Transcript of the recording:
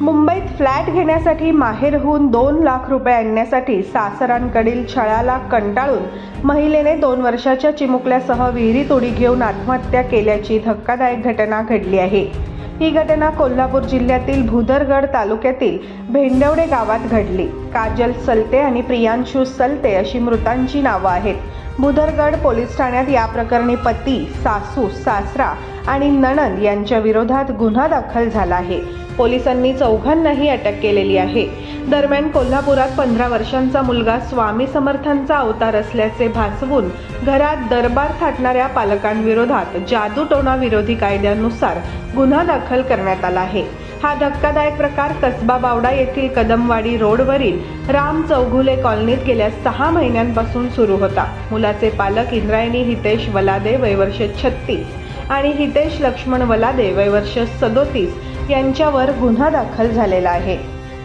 मुंबईत फ्लॅट घेण्यासाठी माहेरहून दोन लाख रुपये आणण्यासाठी सासरांकडील छळाला कंटाळून महिलेने दोन वर्षाच्या चिमुकल्यासह विहिरीत उडी घेऊन आत्महत्या केल्याची धक्कादायक घटना घडली आहे. ही घटना कोल्हापूर जिल्ह्यातील भुदरगड तालुक्यातील भेंडवडे गावात घडली. काजल सलते आणि प्रियांशू सलते अशी मृतांची नावं आहेत. भुदरगड पोलीस ठाण्यात या प्रकरणी पती सासू सासरा आणि नणंद यांच्या विरोधात गुन्हा दाखल झाला आहे. पोलिसांनी चौघांनाही अटक केलेली आहे. दरम्यान कोल्हापुरात पंधरा वर्षांचा मुलगा स्वामी समर्थांचा अवतार असल्याचे भासवून घरात दरबार थाटणाऱ्या पालकांविरोधात जादूटोणा विरोधी कायद्यानुसार गुन्हा दाखल करण्यात आला आहे. हा धक्कादायक प्रकार कसबा बावडा येथील कदमवाडी रोडवरील राम चौघुले कॉलनीत गेल्या सहा महिन्यांपासून सुरू होता. मुलाचे पालक इंद्रायणी हितेश वलादे वयवर्ष छत्तीस आणि हितेश लक्ष्मण वलादे वयवर्ष सदोतीस यांच्यावर गुन्हा दाखल झालेला आहे.